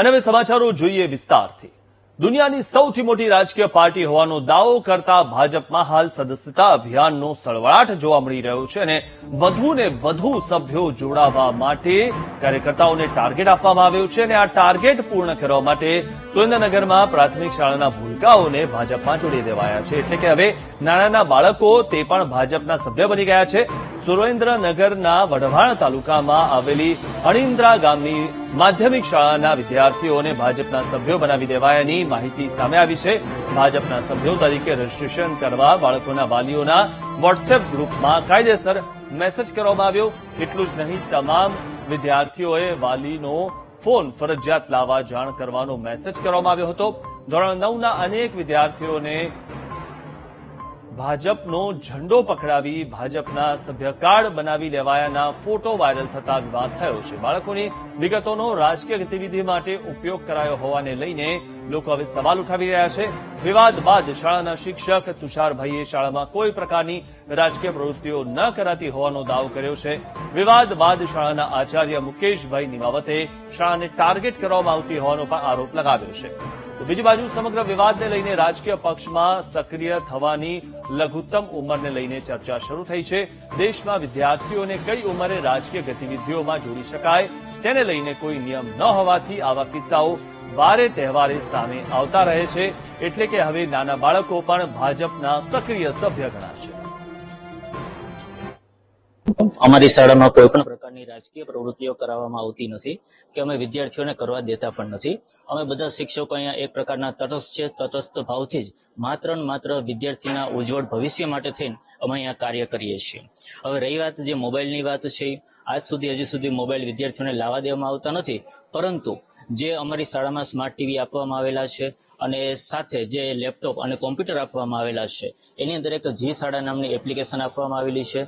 અને હવે સમાચારો જોઈએ વિસ્તારથી. દુનિયાની સૌથી મોટી રાજકીય પાર્ટી હોવાનો દાવો કરતા ભાજપમાં હાલ સદસ્યતા અભિયાનનો સળવળાટ જોવા મળી રહ્યો છે અને વધુ ને વધુ સભ્યો જોડાવા માટે કાર્યકર્તાઓને ટાર્ગેટ આપવામાં આવ્યો છે અને આ ટાર્ગેટ પૂર્ણ કરવા માટે સુરેન્દ્રનગરમાં પ્રાથમિક શાળાના ભૂલકાઓને ભાજપમાં જોડી દેવાયા છે. એટલે કે હવે નાના બાળકો તે પણ ભાજપના સભ્ય બની ગયા છે. સુરેન્દ્રનગરના વઢવાણ તાલુકામાં આવેલી અણિન્દ્રા ગામની માધ્યમિક શાળાના વિદ્યાર્થીઓને ભાજપના સભ્યો બનાવી દેવાયાની માહિતી સામે આવી છે. ભાજપના સભ્યો તરીકે રજીસ્ટ્રેશન કરવા બાળકોના વાલીઓના વોટ્સએપ ગ્રુપમાં કાયદેસર મેસેજ કરવામાં આવ્યો. એટલું જ નહીં, તમામ વિદ્યાર્થીઓએ વાલીનો ફોન ફરજિયાત લાવવા જાણ કરવાનો મેસેજ કરવામાં આવ્યો હતો. ધોરણ નવના અનેક વિદ્યાર્થીઓને ભાજપનો ઝંડો પકડાવી ભાજપના સભ્ય કાર્ડ બનાવી લેવાયાના ફોટો વાયરલ થતા વિવાદ થયો છે. બાળકોની વિગતોનો રાજકીય ગતિવિધિ માટે ઉપયોગ કરાયો હોવાને લઈને લોકો હવે સવાલ ઉઠાવી રહ્યા છે. વિવાદ બાદ શાળાના શિક્ષક તુષારભાઈએ શાળામાં કોઈ પ્રકારની રાજકીય પ્રવૃત્તિઓ ન કરાતી હોવાનો દાવો કર્યો છે. વિવાદ બાદ શાળાના આચાર્ય મુકેશભાઈ નિમાવતે શાળાને ટાર્ગેટ કરવામાં આવતી હોવાનો પણ આરોપ લગાવ્યો છે. તો બીજી બાજુ સમગ્ર વિવાદને લઈને રાજકીય પક્ષમાં સક્રિય થવાની લઘુત્તમ ઉંમરને લઈને ચર્ચા શરૂ થઈ છે. દેશમાં વિદ્યાર્થીઓને કઈ ઉંમરે રાજકીય ગતિવિધિઓમાં જોડી શકાય તેને લઈને કોઈ નિયમ ન હોવાથી આવા કિસ્સાઓ વારે તહેવારે સામે આવતા રહે છે. એટલે કે હવે નાના બાળકો પણ ભાજપના સક્રિય સભ્ય ગણાશે. અમારી શાળામાં કોઈ પણ પ્રકારની રાજકીય પ્રવૃત્તિઓ કરાવવામાં આવતી નથી કે અમે વિદ્યાર્થીઓને કરવા દેતા પણ નથી. અમે બધા શિક્ષકો અહીંયા એક પ્રકારના તટસ્થ છે, તટસ્થ ભાવથી જ માત્ર ને માત્ર વિદ્યાર્થીના ઉજ્જવળ ભવિષ્ય માટે થઈને અમે અહીંયા કાર્ય કરીએ છીએ. હવે રહી વાત જે મોબાઈલની વાત છે, આજ સુધી હજી સુધી મોબાઈલ વિદ્યાર્થીઓને લાવવા દેવામાં આવતા નથી, પરંતુ જે અમારી શાળામાં સ્માર્ટ ટીવી આપવામાં આવેલા છે અને સાથે જે લેપટોપ અને કોમ્પ્યુટર આપવામાં આવેલા છે, એની અંદર એક જી શાળા નામની એપ્લિકેશન આપવામાં આવેલી છે.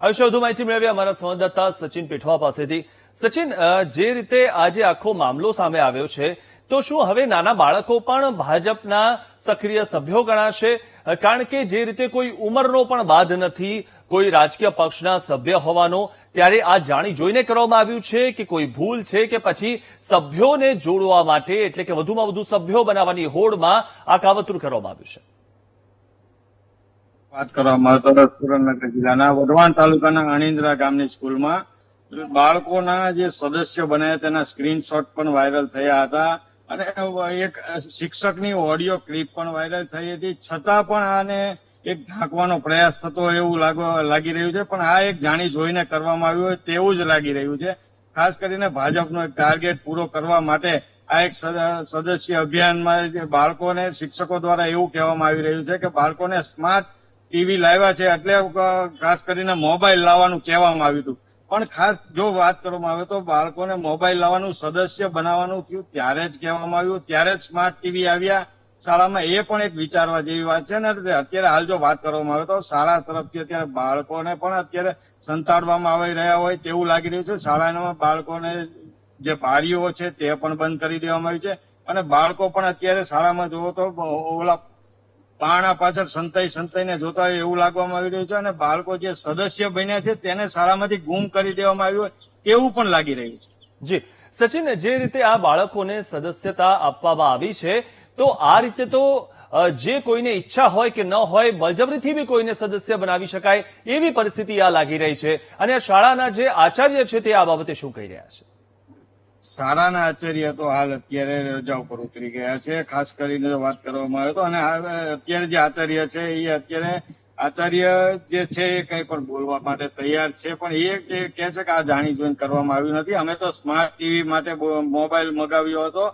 આ વધુ માહિતી મેળવીએ અમારા સંવાદદાતા સચિન પીઠવા પાસેથી. સચિન જે રીતે આજે આખો મામલો સામે આવ્યો છે, તો શું હવે નાના બાળકો પણ ભાજપના સક્રિય સભ્યો ગણાશે? કારણ કે જે રીતે કોઈ ઉંમરનો પણ બાદ નથી, કોઈ રાજકીય પક્ષના સભ્ય હોવાનો, ત્યારે આ જાણી જોઈને કરવામાં આવ્યું છે કે કોઈ ભૂલ છે કે પછી સભ્યોને જોડવા માટે, એટલે કે વધુમાં વધુ સભ્યો બનાવવાની હોડમાં આ કાવતરું કરવામાં આવ્યું છે. વાત કરવામાં આવે સુરેન્દ્રનગર જિલ્લાના વઢવાણ તાલુકાના અણિન્દ્રા ગામની સ્કૂલમાં. બાળકોના જે સદસ્યો બન્યા તેના સ્ક્રીનશોટ પણ વાયરલ થયા હતા. અને એક શિક્ષકની ઓડિયો ક્લિપ પણ વાયરલ થઈ હતી. છતાં પણ આને એક ઢાંકવાનો પ્રયાસ થતો એવું લાગી રહ્યું છે. પણ આ એક જાણી જોઈને કરવામાં આવ્યું હોય તેવું જ લાગી રહ્યું છે. ખાસ કરીને ભાજપનો એક ટાર્ગેટ પૂરો કરવા માટે આ એક સદ- સદસ્ય અભિયાનમાં બાળકોને શિક્ષકો દ્વારા એવું કહેવામાં આવી રહ્યું છે કે બાળકોને સ્માર્ટ ટીવી લાવ્યા છે એટલે ખાસ કરીને મોબાઈલ લાવવાનું કહેવામાં આવ્યું હતું. પણ ખાસ જો વાત કરવામાં આવે તો બાળકોને મોબાઈલ લાવવાનું સદસ્ય બનાવવાનું થયું, ત્યારે જ કહેવામાં આવ્યું, ત્યારે જ સ્માર્ટ ટીવી આવ્યા. શાળામાં એ પણ એક વિચારવા જેવી વાત છે ને અત્યારે હાલ જો વાત કરવામાં આવે તો શાળા તરફથી અત્યારે બાળકોને પણ અત્યારે સંતાડવામાં આવી રહ્યા હોય તેવું લાગી રહ્યું છે. શાળામાં બાળકોને જે બારીઓ છે તે પણ બંધ કરી દેવામાં આવી છે. અને બાળકો પણ અત્યારે શાળામાં જોવો તો ઓલા પાણા પાછળ સંતાઈ સંતાઈને જોતા હોય એવું લાગવામાં આવી રહ્યું છે અને બાળકો જે સદસ્ય બન્યા છે તેને શાળામાંથી ગુમ કરી દેવામાં આવ્યું હોય તેવું પણ લાગી રહ્યું છે. જી. સચિન, જે રીતે આ બાળકોને સદસ્યતા આપવામાં આવી છે, તો આ રીતે તો જે કોઈને ઈચ્છા હોય કે ન હોય, બળજબરીથી બી કોઈને સદસ્ય બનાવી શકાય એવી પરિસ્થિતિ આ લાગી રહી છે. અને આ શાળાના જે આચાર્ય છે તે આ બાબતે શું કહી રહ્યા છે? શાળાના આચાર્ય તો હાલ અત્યારે રજા ઉપર ઉતરી ગયા છે. ખાસ કરીને વાત કરવામાં આવે તો, અને અત્યારે જે આચાર્ય છે, એ અત્યારે આચાર્ય જે છે એ કઈ પણ બોલવા માટે તૈયાર છે. પણ એ કે કે છે કે આ જાણી જોઈને કરવામાં આવ્યું નથી. અમે તો સ્માર્ટ ટીવી માટે મોબાઈલ મગાવ્યો હતો.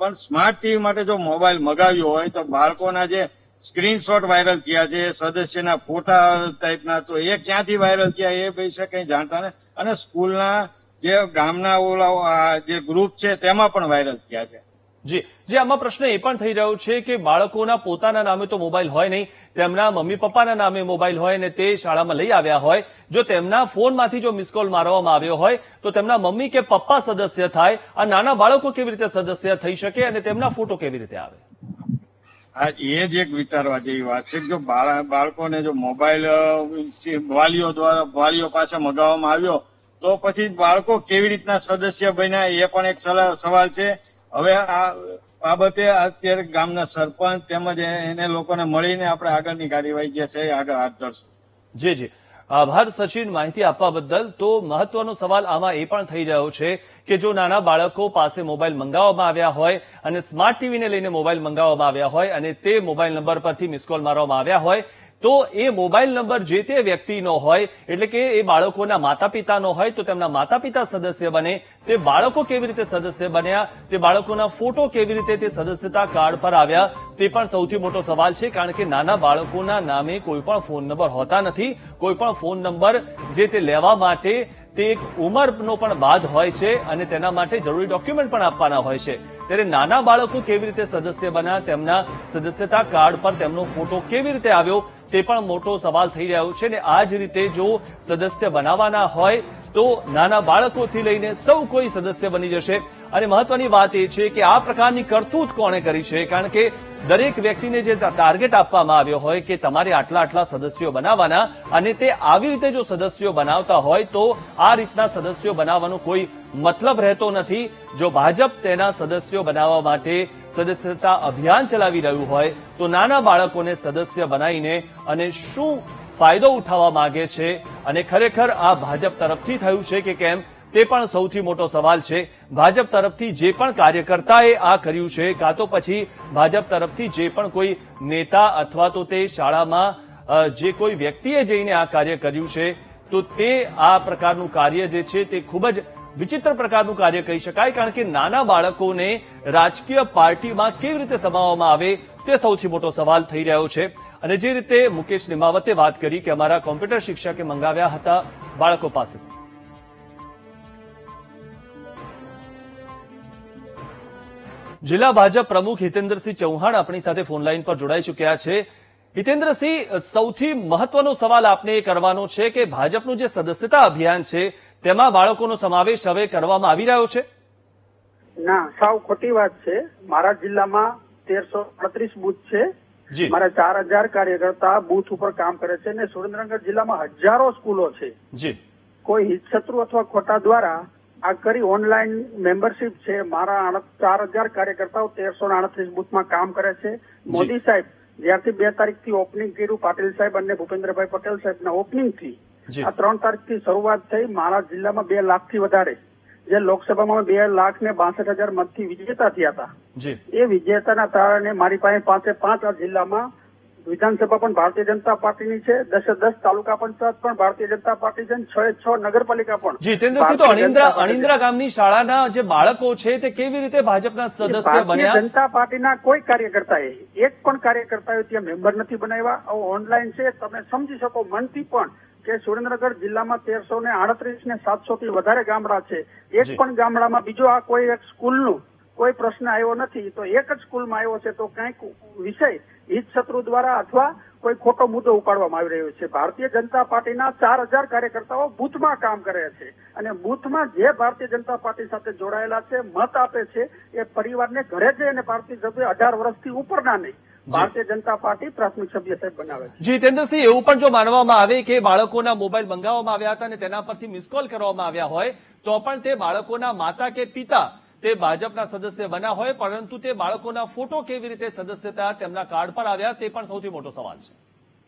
પણ સ્માર્ટ ટીવી માટે જો મોબાઈલ મગાવ્યો હોય તો બાળકોના જે સ્ક્રીનશોટ વાયરલ થયા છે, સદસ્યના ફોટા ટાઈપના તો એ ક્યાંથી વાયરલ થયા એ પૈસા કઈ જાણતા ને અને સ્કૂલના જે ગામના ઓલા જે ગ્રુપ છે તેમાં પણ વાયરલ થયા છે. જી જે આમાં પ્રશ્ન એ પણ થઈ રહ્યો છે કે બાળકોના પોતાના નામે તો મોબાઈલ હોય નહીં તેમના મમ્મી પપ્પાના નામે મોબાઈલ હોય અને તે શાળામાં લઈ આવ્યા હોય. જો તેમના ફોનમાંથી જો મિસ કોલ મારવામાં આવ્યો હોય તો તેમના મમ્મી કે પપ્પા સદસ્ય થાય આ નાના બાળકો કેવી રીતે સદસ્ય થઈ શકે અને તેમના ફોટો કેવી રીતે આવે? આ એ જ એક વિચારવા જેવી વાત છે જો બાળા- બાળકોને જો મોબાઈલ વાલીઓ દ્વારા વાલીઓ પાસે મગાવવામાં આવ્યો તો પછી બાળકો કેવી રીતના સદસ્ય બન્યા એ પણ એક સવાલ છે. હવે આ બાબતે અત્યારે ગામના સરપંચ તેમજ એને લોકોને મળીને આપણે આગળની કાર્યવાહી જે છે આગળ હાથ ધરશું. જી જી. આભાર સચિન, માહિતી આપવા બદલ. તો મહત્વનો સવાલ આમાં એ પણ થઈ રહ્યો છે કે જો નાના બાળકો પાસે મોબાઈલ મંગાવવામાં આવ્યા હોય અને સ્માર્ટ ટીવીને લઈને મોબાઈલ મંગાવવામાં આવ્યા હોય અને તે મોબાઈલ નંબર પરથી મિસકોલ મારવામાં આવ્યા હોય તો એ મોબાઈલ નંબર જે તે વ્યક્તિનો હોય, એટલે કે એ બાળકોના માતા પિતાનો હોય, તો તેમના માતા પિતા સદસ્ય બને. તે બાળકો કેવી રીતે સદસ્ય બન્યા, તે બાળકોના ફોટો કેવી રીતે તે સદસ્યતા કાર્ડ પર આવ્યા, તે પણ સૌથી મોટો સવાલ છે, કારણ કે નાના બાળકોના નામે કોઈ પણ ફોન નંબર હોતા નથી. કોઈ પણ ફોન નંબર જે તે લેવા માટે તે એક ઉંમરનો પણ બાદ હોય છે અને તેના માટે જરૂરી ડોક્યુમેન્ટ પણ આપવાના હોય છે. ત્યારે નાના બાળકો કેવી રીતે સદસ્ય બન્યા, તેમના સદસ્યતા કાર્ડ પર તેમનો ફોટો કેવી રીતે આવ્યો તે પણ મોટો સવાલ થઈ રહ્યો છે ને આ જ રીતે જો સદસ્ય બનાવવાના હોય તો નાના બાળકોથી લઈને સૌ કોઈ સદસ્ય બની જશે. અને મહત્વની વાત એ છે કે આ પ્રકારની કરતૂત કોણે કરી છે? કારણ કે દરેક વ્યક્તિને જે ટાર્ગેટ આપવામાં આવ્યો હોય કે તમારે આટલા આટલા સદસ્યો બનાવવાના અને તે આવી રીતે જો સદસ્યો બનાવતા હોય તો આ રીતના સદસ્યો બનાવવાનો કોઈ મતલબ રહેતો નથી. જો ભાજપ તેના સદસ્યો બનાવવા માટે સદસ્યતા અભિયાન ચલાવી રહ્યું હોય તો નાના બાળકોને સદસ્ય બનાવીને અને શું ફાયદો ઉઠાવવા માંગે છે? અને ખરેખર આ ભાજપ તરફથી થયું છે કે કેમ? તે પણ સૌથી મોટો સવાલ છે. ભાજપ તરફથી જે પણ કાર્યકર્તાએ આ કર્યું છે, કાં તો પછી ભાજપ તરફથી જે પણ કોઈ નેતા અથવા તો તે શાળામાં જે કોઈ વ્યક્તિએ જઈને આ કાર્ય કર્યું છે, તો તે આ પ્રકારનું કાર્ય જે છે તે ખૂબ જ વિચિત્ર પ્રકારનું કાર્ય કહી શકાય. કારણ કે નાના બાળકોને રાજકીય પાર્ટીમાં કેવી રીતે સમાવવામાં આવે તે સૌથી મોટો સવાલ થઈ રહ્યો છે. અને જે રીતે મુકેશ નિમાવતે વાત કરી કે અમારા કોમ્પ્યુટર શિક્ષકે મંગાવ્યા હતા બાળકો પાસે. જિલ્લા ભાજપ પ્રમુખ હિતેન્દ્રસિંહ ચૌહાણ આપણી સાથે ફોન લાઈન પર જોડાઈ ચુક્યા છે. હિતેન્દ્રસિંહ સૌથી મહત્વનો સવાલ આપને એ કરવાનો છે કે ભાજપનું જે સદસ્યતા અભિયાન છે તેમાં બાળકોનો સમાવેશ હવે કરવામાં આવી રહ્યો છે? ના સાવ ખોટી વાત છે. મારા જિલ્લામાં તેરસો અડત્રીસ બુથ છે. જી. મારા ચાર હજાર કાર્યકર્તા બુથ ઉપર કામ કરે છે અને સુરેન્દ્રનગર જિલ્લામાં હજારો સ્કૂલો છે. જી. કોઈ હિતશત્રુ અથવા ખોટા દ્વારા આ કરી ઓનલાઈન મેમ્બરશિપ છે. મારા ચાર હજાર કાર્યકર્તાઓ તેરસો આડત્રીસ બુથમાં કામ કરે છે. મોદી સાહેબ જ્યારથી બે તારીખથી ઓપનિંગ કર્યું પાટીલ સાહેબ અને ભૂપેન્દ્રભાઈ પટેલ સાહેબના ઓપનિંગથી જી. આ ત્રણ તારીખથી શરૂઆત થઈ. મારા જિલ્લામાં બે લાખથી વધારે જે લોકસભામાં બે લાખ ને બાસઠ હજાર મતથી વિજેતા થયા હતા. એ વિજેતાના કારણે મારી પાસે પાંચે પાંચ આ જિલ્લામાં વિધાનસભા પણ ભારતીય જનતા પાર્ટીની છે. દસે દસ તાલુકા પંચાયત પણ ભારતીય જનતા પાર્ટી છે છ છ નગરપાલિકા પણ જીતેન્દ્રસિંહ તો અણિંદ્રા અણિન્દ્રા ગામની શાળાના જે બાળકો છે તે કેવી રીતે ભાજપના સદસ્ય બન્યા? જનતા પાર્ટીના કોઈ કાર્યકર્તાએ એક પણ કાર્યકર્તાએ ત્યાં મેમ્બર નથી બનાવ્યા. ઓનલાઈન છે. તમે સમજી શકો મનથી પણ કે સુરેન્દ્રનગર જિલ્લામાં તેરસો ને આડત્રીસ ને સાતસો થી વધારે ગામડા છે. એક પણ ગામડામાં બીજો આ કોઈ એક સ્કૂલનું કોઈ પ્રશ્ન આવ્યો નથી. તો એક જ સ્કૂલમાં આવ્યો છે. તો કંઈક વિષય હિત શત્રુ દ્વારા અથવા કોઈ ખોટો મુદ્દો ઉપાડવામાં આવી રહ્યો છે. ભારતીય જનતા પાર્ટીના ચાર હજાર કાર્યકર્તાઓ બૂથમાં કામ કરે છે અને બૂથમાં જે ભારતીય જનતા પાર્ટી સાથે જોડાયેલા છે મત આપે છે એ પરિવારને ઘરે જઈ અને ભારતીય સભ્ય અઢાર વર્ષથી ઉપરના નહીં. ભારતીય જનતા પાર્ટી પ્રાથમિક સભ્ય સાહેબ બનાવે છે. જીતેન્દ્રસિંહ એવું પણ જો માનવામાં આવે કે બાળકોના મોબાઈલ મંગાવવામાં આવ્યા હતા અને તેના પરથી મિસકોલ કરવામાં આવ્યા હોય તો પણ તે બાળકોના માતા કે પિતા તે ભાજપના સદસ્ય બન્યા હોય પરંતુ તે બાળકોના ફોટો કેવી રીતે સદસ્યતા તેમના કાર્ડ પર આવ્યા તે પણ સૌથી મોટો સવાલ છે.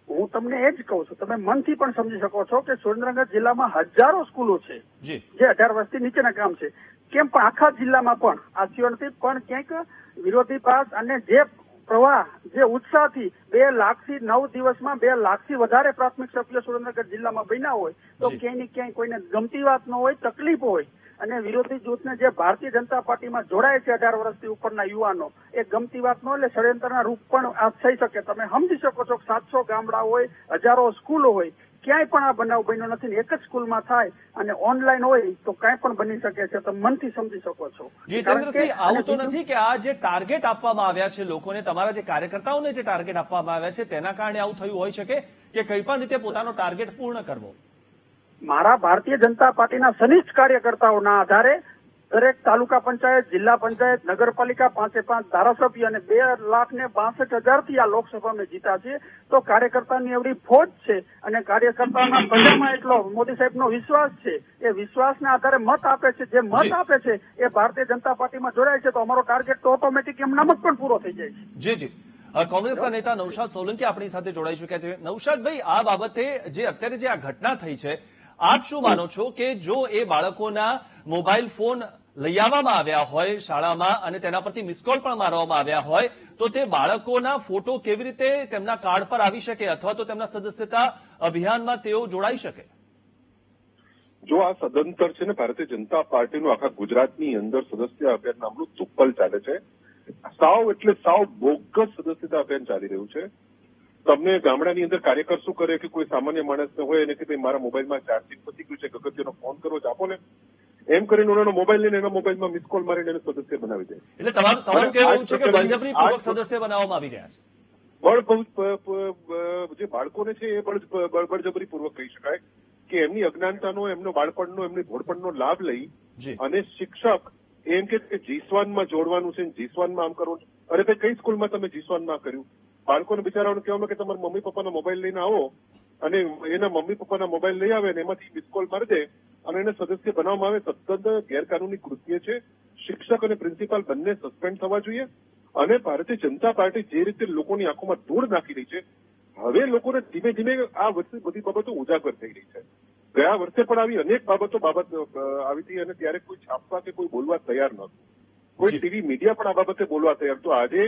હું તમને એ જ કહું છું તમે મનથી પણ સમજી શકો છો કે સુરેન્દ્રનગર જિલ્લામાં હજારો સ્કૂલો છે જે. અઢાર વર્ષથી નીચેના કામ છે. કેમ પણ આખા જિલ્લામાં પણ આ સિવાયથી પણ ક્યાંક વિરોધી પાસ અને જે પ્રવાહ જે ઉત્સાહથી બે લાખથી નવ દિવસમાં બે લાખથી વધારે પ્રાથમિક સભ્યો સુરેન્દ્રનગર જિલ્લામાં બન્યા હોય તો. ક્યાંય ને ક્યાંય કોઈને ગમતી વાત ન હોય તકલીફ હોય અને વિરોધી જૂથને જે ભારતીય જનતા પાર્ટીમાં જોડાય છે અઢાર વર્ષથી ઉપરના યુવાનો એ ગમતી વાત ન એટલે ષડયંત્રના રૂપ પણ આ થઈ શકે. તમે સમજી શકો છો કે સાતસો ગામડા હોય હજારો સ્કૂલો હોય ક્યાંય પણ આ બનાવ બન્યો નથી એક જ સ્કૂલમાં થાય અને ઓનલાઈન હોય તો કાંઈ પણ બની શકે છે. તમે મનથી સમજી શકો છો. જીતેન્દ્રસિંહ આવું તો નથી કે આ જે ટાર્ગેટ આપવામાં આવ્યા છે લોકોને તમારા જે કાર્યકર્તાઓને જે ટાર્ગેટ આપવામાં આવ્યા છે તેના કારણે આવું થયું હોઈ શકે કે કઈ પણ રીતે પોતાનો ટાર્ગેટ પૂર્ણ કરવો. મારા ભારતીય જનતા પાર્ટીના સનિષ્ઠ કાર્યકર્તાઓના આધારે દરેક તાલુકા પંચાયત જિલ્લા પંચાયત નગરપાલિકા પાંચે પાંચ ધારાસભ્ય અને બે લાખ ને બાસઠ હજારથી આ લોકસભામાં જીતા છે તો કાર્યકર્તાની એવડી ફોજ છે અને કાર્યકર્તાના પ્રજામાં એટલો મોદી સાહેબનો વિશ્વાસ છે. એ વિશ્વાસના આધારે મત આપે છે. જે મત આપે છે એ ભારતીય જનતા પાર્ટીમાં જોડાય છે. તો અમારો ટાર્ગેટ તો ઓટોમેટિક એમનામ જ પણ પૂરો થઈ જાય છે. જી જી. કોંગ્રેસના નેતા નૌશાદ સોલંકી આપણી સાથે જોડાઈ ચુક્યા છે. નૌશાદભાઈ આ બાબતે જે અત્યારે જે આ ઘટના થઈ છે આપ શું માનો છો કે જો એ બાળકોના મોબાઈલ ફોન લઈ આવવામાં આવ્યા હોય શાળામાં અને તેના પરથી મિસકોલ પણ મારવામાં આવ્યા હોય, તો તે બાળકોના ફોટો કેવી રીતે તેમના કાર્ડ પર આવી શકે અથવા તો તેમના સદસ્યતા અભિયાનમાં તેઓ જોડાઈ શકે? જો આ સદંતર છે ને ભારતીય જનતા પાર્ટીનું આખા ગુજરાતની અંદર સદસ્ય અભિયાન નામનું તુપ્પલ ચાલે છે. સાવ એટલે સાવ બોગસ સદસ્યતા અભિયાન ચાલી રહ્યું છે. તમને ગામડાની અંદર કાર્યકર શું કરે કે કોઈ સામાન્ય માણસને હોય અને કે ભાઈ મારા મોબાઈલમાં ચાર્જિંગ પતી ગયું છે અગત્યનો ફોન કરો જ આપો ને. એમ કરીને એનો મોબાઈલ લઈને એના મોબાઈલમાં મિસ કોલ મારીને એને સદસ્ય બનાવી દે. એટલે તમારું તમારું કહેવું છે કે બળજબરી પૂર્વક સદસ્ય બનાવવામાં આવી રહ્યા છે. બળ જે બાળકોને છે એ બળ બળ- બળજબરી પૂર્વક કહી શકાય કે એમની અજ્ઞાનતાનો એમનો બાળપણનો એમની ભોળપણનો લાભ લઈ અને શિક્ષક એમ કે જીસવાનમાં જોડવાનું છે જીસવાનમાં આમ કરવું અરે ભાઈ કઈ સ્કૂલમાં તમે જીસવાનમાં કર્યું? બાળકોને બિચારાઓને કહેવાનું કે તમારા મમ્મી પપ્પાના મોબાઈલ લઈને આવો અને એના મમ્મી પપ્પાના મોબાઈલ લઈ આવે ને એમાંથી મિસ કોલ મારી દે અને એને સદસ્ય બનાવવામાં આવે. તદ્દન ગેરકાનૂની કૃત્ય છે. શિક્ષક અને પ્રિન્સિપાલ બંને સસ્પેન્ડ થવા જોઈએ અને ભારતીય જનતા પાર્ટી જે રીતે લોકોની આંખોમાં ધૂળ નાખી રહી છે હવે લોકોને ધીમે ધીમે આ વર્ષે બધી બાબતો ઉજાગર થઈ રહી છે. ગયા વર્ષે પણ આવી અનેક બાબતો બાબત આવી હતી અને ત્યારે કોઈ છાપવા કે કોઈ બોલવા તૈયાર નહોતું. કોઈ ટીવી મીડિયા પણ આ બાબતે બોલવા તૈયાર. તો આજે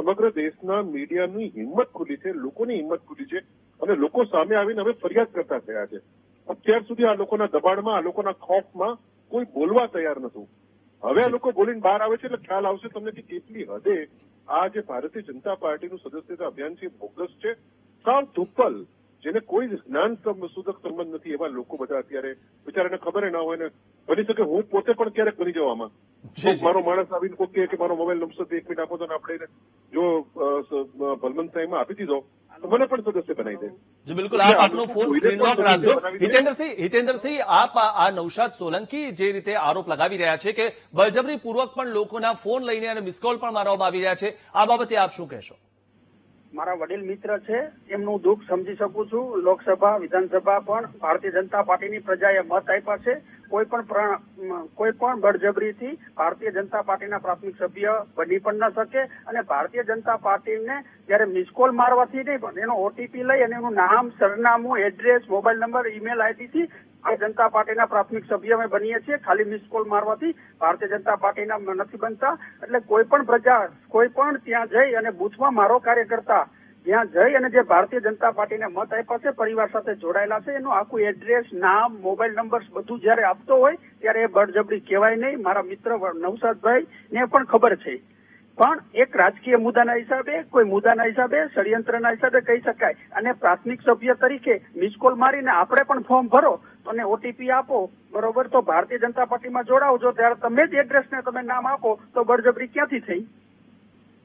સમગ્ર દેશના મીડિયાની હિંમત ખુલી છે, લોકોની હિંમત ખુલી છે અને લોકો સામે આવીને હવે ફરિયાદ કરતા થયા છે. અત્યાર સુધી આ લોકોના દબાણમાં, આ લોકોના ખોફમાં કોઈ બોલવા તૈયાર નતું હવે આ લોકો બોલીને બહાર આવે છે એટલે ખ્યાલ આવશે તમને કે કેટલી હદે આ જે ભારતીય જનતા પાર્ટીનું સદસ્યતા અભિયાન છે બોગસ છે. સાવ ધુપ્પલ જેને કોઈ જ્ઞાન સુધક સંબંધ નથી એવા લોકો બધા અત્યારે. બિચારાને ખબર ના હોય ને. બની શકે હું પોતે પણ ક્યારેક બની જાઉં આમાં. મારો માણસ આવીને કોઈ કે મારો મોબાઈલ નંબર એક મિનિટ આપો તો આપણે જો અ, ભલમંત સાહેબમાં આપી દીધો તો મને પણ સદસ્ય બનાવી દે. જી બિલકુલ. આપ આપનો ફોન સ્ક્રીન લોક રાખજો. હિતેન્દ્રસિંહ હિતેન્દ્રસિંહ આપ આ આ નૌશાદ સોલંકી જે રીતે આરોપ લગાવી રહ્યા છે કે બળજબરી પૂર્વક પણ લોકોના ફોન લઈને અને મિસકોલ પણ મારવામાં આવી રહ્યા છે આ બાબતે આપ શું કહેશો? મારા વડીલ મિત્ર છે, એમનું દુઃખ સમજી શકું છું. લોકસભા, વિધાનસભા પણ ભારતીય જનતા પાર્ટીની પ્રજાએ મત આપ્યા છે. કોઈ પણ કોઈ પણ બળજબરીથી ભારતીય જનતા પાર્ટીના પ્રાથમિક સભ્ય બની પણ ન શકે અને ભારતીય જનતા પાર્ટીને જયારે મિસકોલ મારવાથી નહીં પણ એનો ઓટીપી લઈ અને એનું નામ, સરનામું, એડ્રેસ, મોબાઈલ નંબર, ઈમેલ આઈડીથી ભારતીય જનતા પાર્ટીના પ્રાથમિક સભ્ય અમે બનીએ છીએ. ખાલી મિસકોલ મારવાથી ભારતીય જનતા પાર્ટીના નથી બનતા. એટલે કોઈ પણ પ્રજા, કોઈ પણ ત્યાં જઈ અને બુથમાં મારો કાર્યકર્તા ત્યાં જઈ અને જે ભારતીય જનતા પાર્ટીને મત આપ્યા છે, પરિવાર સાથે જોડાયેલા છે, એનું આખું એડ્રેસ, નામ, મોબાઈલ નંબર બધું જયારે આપતો હોય, ત્યારે એ બળજબરી કહેવાય નહીં. મારા મિત્ર નવસાદભાઈ ને પણ ખબર છે. પણ એક રાજકીય મુદ્દાના હિસાબે કોઈ મુદ્દાના હિસાબે ષડયંત્રના હિસાબે કહી શકાય. અને પ્રાથમિક સભ્ય તરીકે મિસકોલ મારીને આપણે પણ ફોર્મ ભરો અને ઓટીપી આપો. બરોબર? તો ભારતીય જનતા પાર્ટીમાં જોડાવજો. ત્યારે તમે જ એડ્રેસને તમે નામ આપો તો બળજબરી ક્યાંથી થઈ?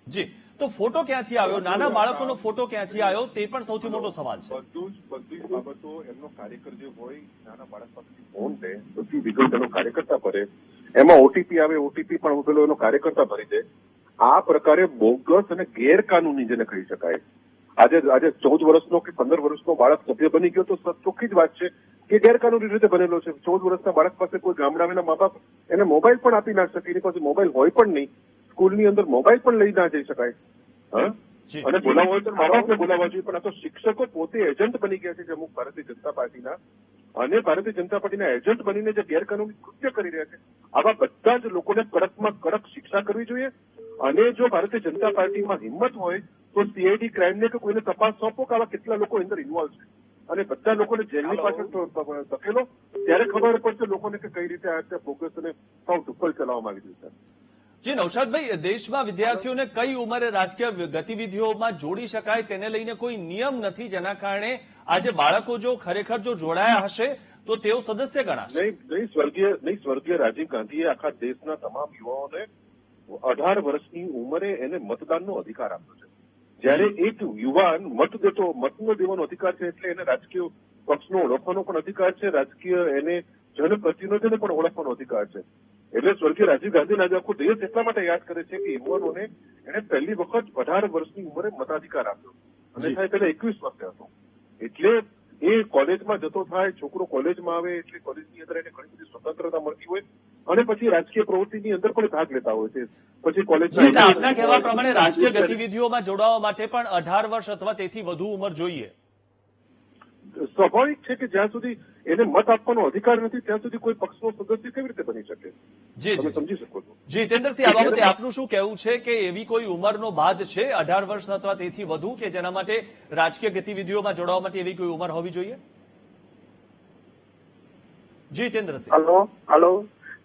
જી. તો ફોટો ક્યાંથી આવ્યો? નાના બાળકોનો ફોટો ક્યાંથી આવ્યો? તે પણ સૌથી મોટો સવાલ છે. બધું જ બધી જ બાબતો એમનો કાર્યકર જે હોય નાના બાળક પાસેથી ફોન લે બધી વિગત એનો કાર્યકર્તા ભરે. એમાં ઓટીપી આવે ઓટીપી પણ પેલો એનો કાર્યકર્તા ભરી દે. આ પ્રકારે બોગસ અને ગેરકાનૂની જેને કહી શકાય. આજે આજે ચૌદ વર્ષનો કે પંદર વર્ષનો બાળક સભ્ય બની ગયો તો ચોખ્ખી જ વાત છે કે ગેરકાનૂની રીતે બનેલો છે. ચૌદ વર્ષના બાળક પાસે કોઈ ગામડાના મા બાપ એને મોબાઈલ પણ આપી ના શકે, એની પાસે મોબાઈલ હોય પણ નહીં. સ્કૂલની અંદર મોબાઈલ પણ લઈ ના જઈ શકાય. હા. અને બોલાવવા હોય તો મા બાપને બોલાવવા જોઈએ પણ આ તો શિક્ષકો પોતે એજન્ટ બની ગયા છે જે અમુક ભારતીય જનતા પાર્ટીના. અને ભારતીય જનતા પાર્ટીના એજન્ટ બનીને જે ગેરકાનૂની કૃત્ય કરી રહ્યા છે આવા બધા જ લોકોને કડકમાં કડક શિક્ષા કરવી જોઈએ. અને જો ભારતીય જનતા પાર્ટીમાં હિંમત હોય તો સીઆઈડી ક્રાઇમને કે કોઈને તપાસ સોંપો કે આવા કેટલા લોકો અંદર ઇન્વોલ્વ છે. અને બધા લોકોને જેલની પાછળ ધકેલો. ત્યારે ખબર પડશે લોકોને કે કઈ રીતે આ રીતે બોગસ અને સાવ ટુક્કલ ચલાવવામાં આવી રહ્યું છે. જી, નૌશાદભાઈ દેશમાં વિદ્યાર્થીઓને કઈ ઉંમરે રાજકીય ગતિવિધિઓમાં જોડી શકાય તેને લઈને કોઈ નિયમ નથી, જેના કારણે આજે બાળકો જો ખરેખર જો જોડાયા હશે, તો તેઓ સદસ્ય ગણાશે. નહીં, સ્વર્ગીય નહીં, સ્વર્ગીય રાજીવ ગાંધીએ આખા દેશના તમામ યુવાઓને અઢાર વર્ષની ઉંમરે એને મતદાનનો અધિકાર આપ્યો છે. જ્યારે એક યુવાન મત દેતો, મતનો દેવાનો અધિકાર છે એટલે એને રાજકીય પક્ષનો ઓળખવાનો પણ અધિકાર છે, રાજકીય એને જનપ્રતિનિધિને પણ ઓળખવાનો અધિકાર છે. એટલે સ્વર્ગીય રાજીવ ગાંધીને આજે આખું દેશ એટલા માટે યાદ કરે છે કે યુવાનોને એને પહેલી વખત અઢાર વર્ષની ઉંમરે મતાધિકાર આપ્યો. અને સાહેબ પહેલા એકવીસ વર્ષે હતો. એટલે એ કોલેજમાં જતો થાય છોકરો કોલેજમાં આવે એટલે કોલેજની અંદર એને ઘણી બધી સ્વતંત્રતા મળતી હોય. અને પછી રાજકીય પ્રવૃત્તિની અંદર પણ ભાગ લેતા હોય છે. પછી કોલેજ આપના કહેવા પ્રમાણે રાજકીય ગતિવિધિઓમાં જોડાવા માટે પણ અઢાર વર્ષ અથવા તેથી વધુ ઉંમર જોઈએ. સ્વાભાવિક છે કે જ્યાં સુધી એને મત આપવાનો અધિકાર નથી ત્યાં સુધી કોઈ પક્ષનો સદસ્ય કેવી રીતે બની શકે? જી તમે સમજી શકો છો. જી જીતેન્દ્રસિંહ આ બાબતે આપનું શું કહેવું છે કે એવી કોઈ ઉંમરનો બાદ છે અઢાર વર્ષ અથવા તેથી વધુ કે જેના માટે રાજકીય ગતિવિધિઓમાં જોડાવા માટે એવી કોઈ ઉંમર હોવી જોઈએ? જી Jitendra Singh hello hello.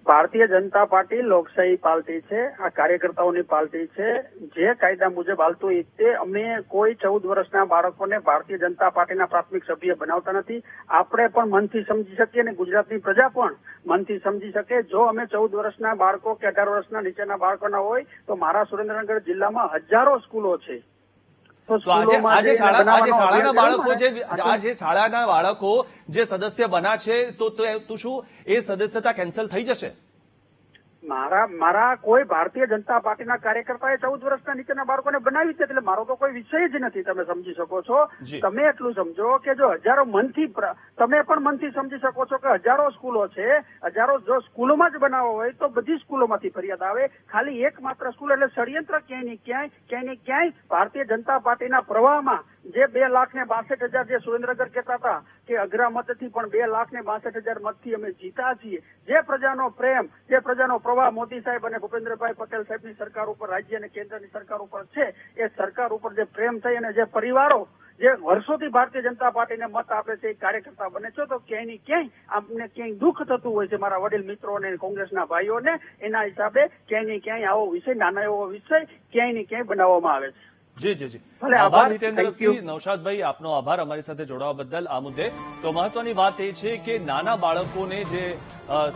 Bharatiya Janata party લોકશાહી પાર્ટી છે, આ કાર્યકર્તાઓની પાર્ટી છે. જે કાયદા મુજબ હાલતું હોય તે અમે કોઈ ચૌદ વર્ષના બાળકોને ભારતીય જનતા પાર્ટીના પ્રાથમિક સભ્ય બનાવતા નથી. આપણે પણ મનથી સમજી શકીએ અને ગુજરાતની પ્રજા પણ મનથી સમજી શકે. જો અમે ચૌદ વર્ષના બાળકો કે અઢાર વર્ષના નીચેના બાળકોના હોય, તો મારા સુરેન્દ્રનગર જિલ્લામાં હજારો સ્કૂલો છે. તો આજે આજે શાળા આજે શાળાના બાળકો જે આજે શાળાના બાળકો જે સદસ્ય બના છે તો તો તો શું? એ સદસ્યતા કેન્સલ થઈ જશે? મારા મારા કોઈ ભારતીય જનતા પાર્ટીના કાર્યકર્તાએ ચૌદ વર્ષના નીચેના બાળકોને બનાવી છે એટલે મારો તો કોઈ વિષય જ નથી તમે સમજી શકો છો. તમે એટલું સમજો કે જો હજારો મનથી તમે પણ મનથી સમજી શકો છો કે હજારો સ્કૂલો છે હજારો જો સ્કૂલોમાં જ બનાવો હોય તો બધી સ્કૂલોમાંથી ફરિયાદ આવે. ખાલી એક માત્ર સ્કૂલ એટલે ષડયંત્ર ક્યાંય ને ક્યાંય ક્યાંય ને ક્યાંય ભારતીય જનતા પાર્ટીના પ્રવાહમાં જે બે લાખ ને બાસઠ હજાર જે સુરેન્દ્રનગર કહેતા હતા કે અઘરા મતથી પણ બે લાખ ને બાસઠ હજાર મતથી અમે જીતા છીએ. જે પ્રજાનો પ્રેમ, જે પ્રજાનો પ્રવાહ મોદી સાહેબ અને ભૂપેન્દ્રભાઈ પટેલ સાહેબની સરકાર ઉપર, રાજ્ય અને કેન્દ્રની સરકાર ઉપર છે, એ સરકાર ઉપર જે પ્રેમ થઈ અને જે પરિવારો જે વર્ષોથી ભારતીય જનતા પાર્ટીને મત આપે છે, એ કાર્યકર્તા બને છે, તો ક્યાંય ક્યાંય આપને ક્યાંય દુઃખ થતું હોય છે. મારા વડીલ મિત્રો અને કોંગ્રેસના ભાઈઓને એના હિસાબે ક્યાંય ક્યાંય આવો વિષય, નાના એવો વિષય ક્યાંય ને ક્યાંય બનાવવામાં આવે છે. જી જી જી. આભાર Thank નૌશાદભાઈ આપનો આભાર અમારી સાથે જોડાવા બદલ. આ મુદ્દે તો મહત્વની વાત એ છે કે નાના બાળકોને જે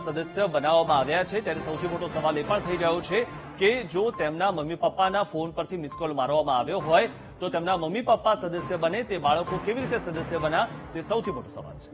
સદસ્ય બનાવવામાં આવ્યા છે ત્યારે સૌથી મોટો સવાલ એ પણ થઈ રહ્યો છે કે જો તેમના મમ્મી પપ્પાના ફોન પરથી મિસકોલ મારવામાં આવ્યો હોય તો તેમના મમ્મી પપ્પા સદસ્ય બને તે બાળકો કેવી રીતે સદસ્ય બના તે સૌથી મોટો સવાલ છે.